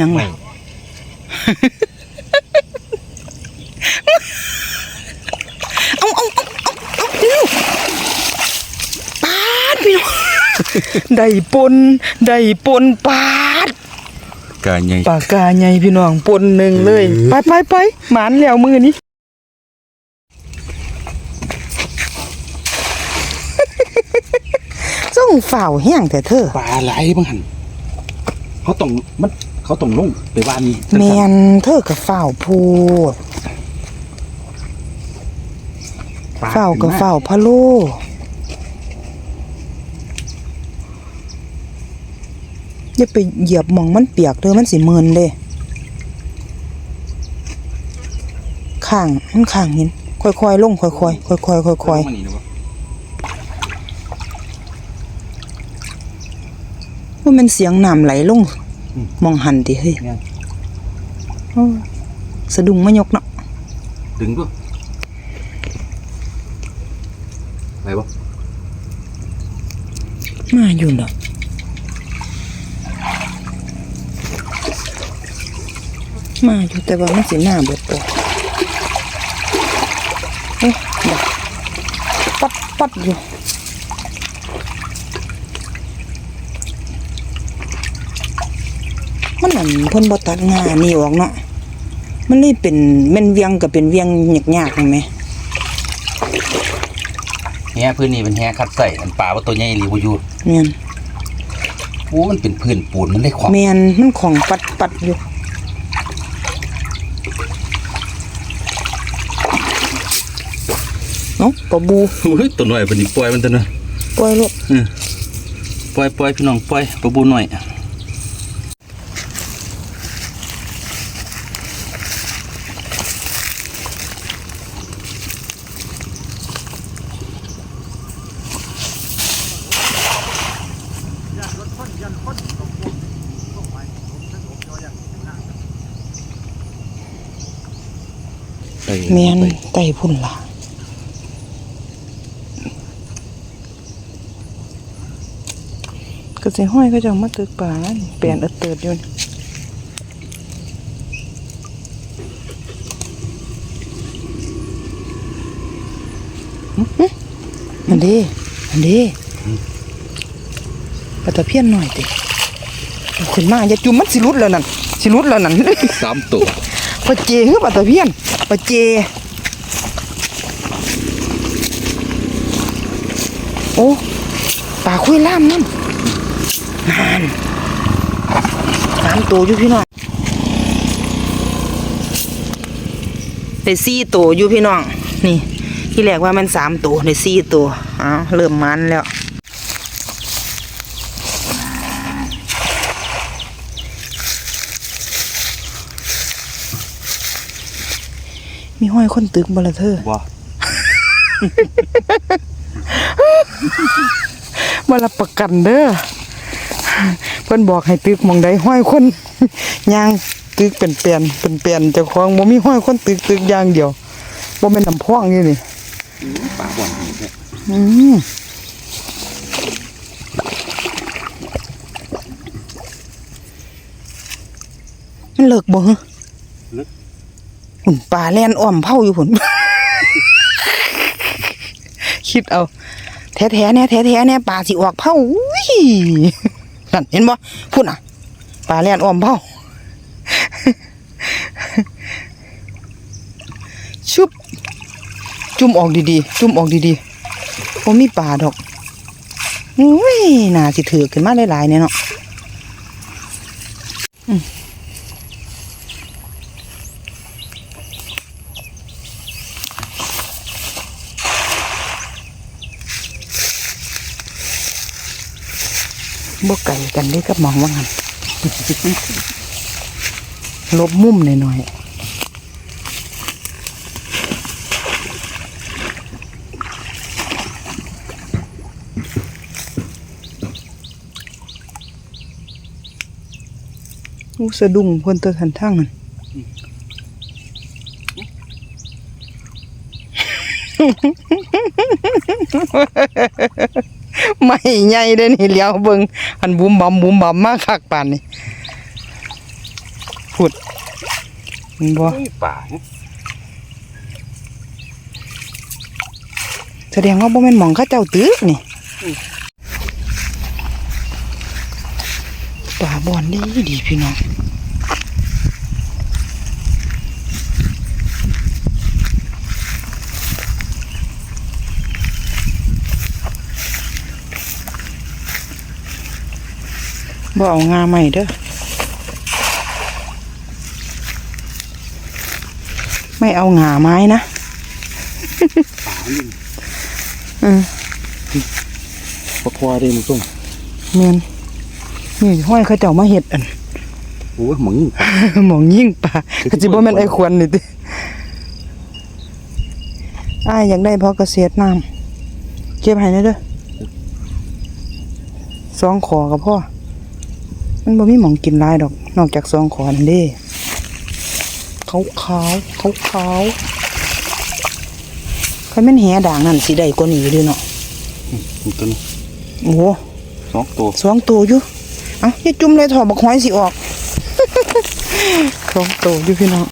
ยังไงเอาเอาเอาเอาเอาเร็วปาดพี่น้องได้ปนได้ปนปาดกาใหญ่ปากกาใหญ่พี่น้องปนหนึ่งเลย ไปไปไปหมานแล้วมือนี้ งฝ่าวแห้งแต่เธอปลาไหลบ้างหันเขาต้องมันเขาต้องลงไปบ้านแมนเธอกับฝ่าวพูดปลฝ่าวกับขึ้นมฝ่าวพะโลอย่าไปเหยียบหมองมันเปียกเด้อมันสิเมินเด้ข้างมันข้างหินค่อยๆลงค่อยๆค่อยๆค่อยๆ ลงมานี่นะ วะว่ามันเสียงน้ำไหลลง มองหันติเฮ้ยเนี่ยโอ้ยสะดุ้งมายกเนาะดึงด้วยไหลบ่มาอยู่เนาะมาอยู่แต่ว่ามันสิหน้าเบิดตัวเอ๊ะเดี๋ยวปัดปัดอยู่ มันนั่นเพิ่นบ่ตัดงานี่ออกเนาะมันเลยเป็นแม่นเวียงก็เป็นเวียงยากๆเห็นไหมแฮพื้นนี้เป็นแฮคัดใส่อันปลาว่าตัวใหญ่หรือว่าอยู่แม่นโอ้มันเป็นพื้นปูนมันได้ความแมนมันของปัดปัดอยู่เนาะปะบูโอ้ยตัวหน่อยเป็นปล่อยมันตัวน่ะปล่อยลูกปล่อยปล่อยพี่น้องปล่อยปลาบูหน่อย แมนไต่พุ่นล่ะก็สิห้อยก็จะเอามาตึกป่านั่นเปลี่ยนเอดเติดอยู่นี่หึหึอันเดีอันเดีปลาตะเพียนหน่อยติเอาขึ้นมาอย่าจุ่มมันสิรุดแล้วนั่นสิรุดแล้วนั่นสามตัวปลาเจคือปลาตะเพียน ปลาเจโอ้ปลาคุยล่ามนั่นนานสามตัวอยู่พี่น้องได้สี่ตัวอยู่พี่น้อง นี่ ที่แรกว่ามันสามตัวได้สี่ตัวอ้าวเริ่มมันแล้ว มีห้อยคนตึกบ่ละเธอบ่มารับประกันเด้อเพิ่นบอกให้ตึกหมองใดห้อยคนย่างตึกเป็นเปลี่ยนเป็นเปลี่ยนเจ้าของบ่มีห้อยคนตึกตึกอย่างเดียวบ่แม่นน้ำพ่องนี่นี่ปลาบ่อนอืมมันเลิกบ่ฮะลึก หุ่นปลาแล่นอ้อมเผาอยู่พุ่นคิดเอา แท้ๆเนี่ยแท้ๆเนี่ยปลาสิออกเผาอุ้ยนั่นเห็นบ่พุ่นอะปลาแล่นอ้อมเผาชุบจุ่มออกดีๆ จุ่มออกดีๆบ่มีปลาดอกอุ้ยน่าสิถือขึ้นมาหลายๆเนี่ยเนาะ บ่ไก่กันเลยกับมองว่างันลบมุมหน่อยๆอู้สะดุ้งเพิ่นเตอทันทางนั่น ไม่ใหญ่เด้อนี่เลี้ยวเบิ่งอันบุมบำบุมบำมาคักปานนี่พูดเห็นบ่เฮ้ยป่าเนี่ยแสดงว่าบ่แม่นหมองเขาเจ้าตึกนี่ป่าบ่อนดีดีพี่น้อง บ่เอางาใหม่เด้อไม่เอางาไม้นะป่านี่อืมปะควาเด้มึงส่งเมียนนี่ห้อยเขาเจ้ามาเห็ดอันโอ้ยหมองยิ่งป่าหมองยิ่งป่าก็จิบ่แม่นไอ้ควรนี่ติอ้ายอยากได้เพราะเกษตรน้ำเก็บให้หน่อยเด้อสองขอกับพ่อ มันบ่มีหมองกินหลายดอก นอกจากสองขอนั่นเด้ขาวขาวขาวขาวๆใครแม่นแหด่างนั่นสิได้กว่านี้อยู่เด้อเนาะมึงตัวนี้โอ้โหสองตัวสองตัวอยู่เอ้าอย่าจุ่มเลยถอดบักหอยสิออก สองตัวอยู่พี่น้อง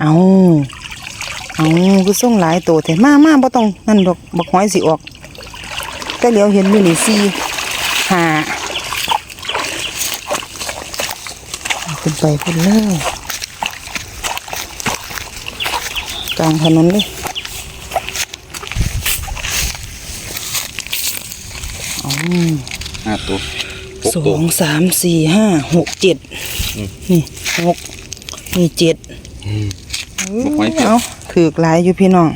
เอาเอา คือส่งหลายตัวแต่มามาบ่ต้องนั่นดอกบักหอยสิออก แต่เหลียวเห็นอยู่นี่สี่ห้าเอาขึ้นไปพุ่นเลยกลางถนนเลยเอาห้าตัวหกสอตัวงสามสี่ห้าหกเจ็ดนี่หกนี่เจ็ดบอกไว้เพียบเอา ถือกหลายอยู่พี่น้อง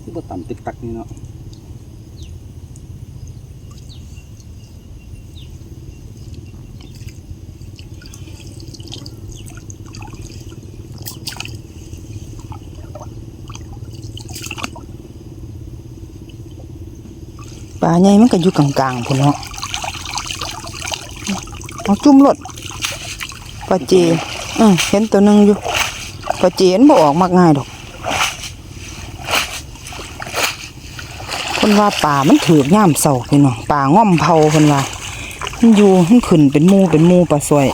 ที่บ่ต่ำตึกตักนี่เนาะ ปลาใหญ่มันก็อยู่กลางๆพุ่นเนาะเอาจุ่มรถปลาเจอือเห็นตัวหนึงอยู่ปลาเจนบ่ออกมากง่ายดอก คนว่าป่ามันถือกย่ามเสาพี่น้องป่าง่อมเผาคนว่ามันอยู่มันขึ้นเป็นมูเป็นมูปลาสวย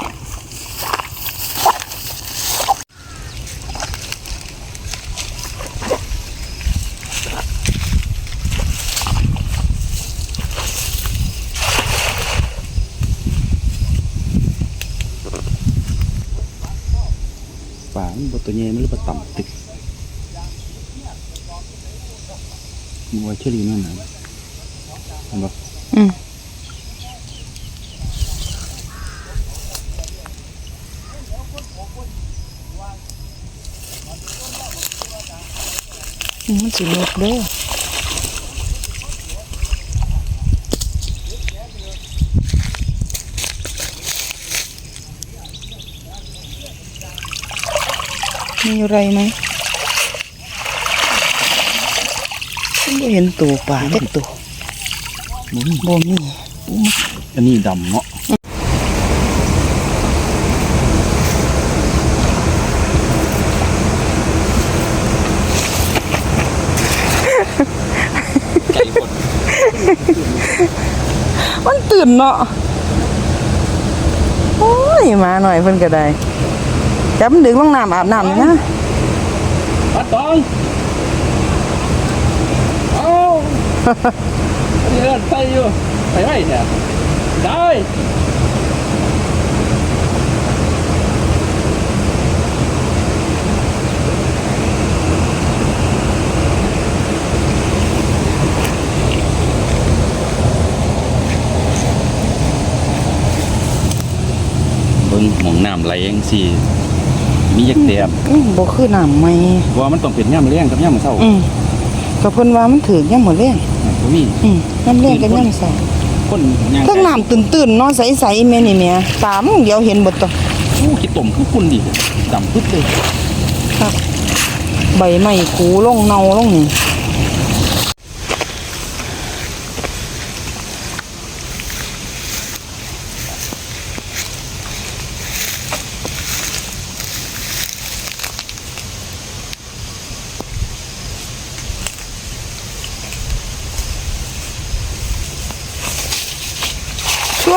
ตัวใหญ่มันเลยบ่ต่ำตึกมัวเชอรี่นั่นน่ะเห็นปะอืมอืมมันสิลดเด้อ มีอะไรไหมฉันไม่เห็นตัวปลาเล็กตัวบ่มีบ่มีอันนี้ดำเนาะใจหมดมันตื่นเนาะ โอ้ย มาหน่อยเพิ่นก็ได้ จับมันดึงลงน้ำอาบน้ำนี่นะปัดตองเอาเดือดไปอยู่ไปไว้เนี่ยได้เบิ่งหมองน้ำไหลเองสิ มียักแตบอืมบ่คือน้ำไหม่ว่ามันต้องเป็นย่ำแรงกับย่ำเศร้าอืมก็เพิ่นว่ามันถือยามมื้อแลงบ่มีอืมน้ำแรงกับยามเช้าคนย่างทั้งน้ำตื้นๆเนาะใสๆแม่นี่แม่ตามเดียวเห็นเบิดตัวโอ้คิดต้มคือคุณดิดำปึ๊ดเลยครับ ใบไม้คูลงเนาลงนี่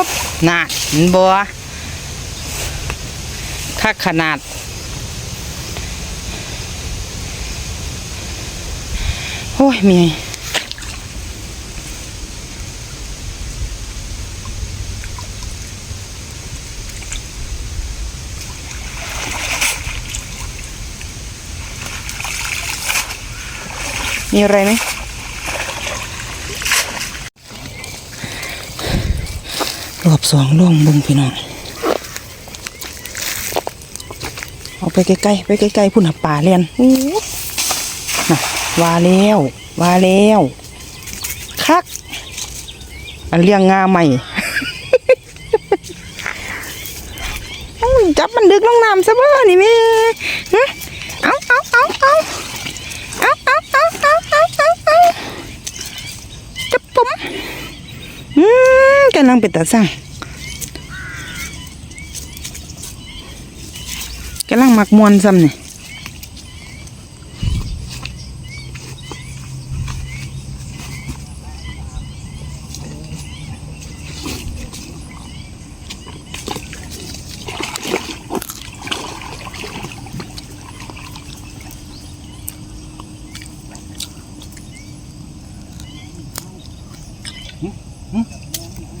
บน่ะเห็นบ่คักขนาด โอ้ยมีมีอะไรไหม อบสองล่วงเบึงพี่น้องเอาไปใกล้ๆไปใกล้ๆพุ่นหาป่าเรียนอู้น่ะว่าแล้วว่าแล้วคัก อันเลี้ยงงาใหม่จับมันดึกลงน้ำซะบ่นี่แม่ฮะเอาเอาเอาเอาเอาเอาเอาเอาเอาเอาเอาจับผมอืมกำลังเป็นตาสั่ง cái lăng mặc muôn dầm này.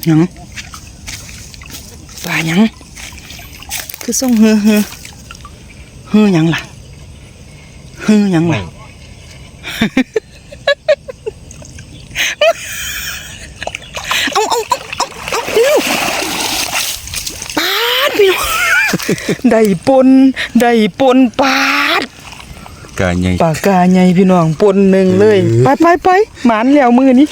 Nhắn. Bà nhắn. Cứ xong hơ hơ. ฮือเฮือเฮือหยังล่ะเฮือหยังล่ะเอาเอาเอาเอาเอาเร็วปาดพี่น้องได้ปนได้ปนปาดกาใหญ่ปากกาใหญ่พี่น้องปนหนึ่งเลย ไปไปไปหมานแล้วมือนี้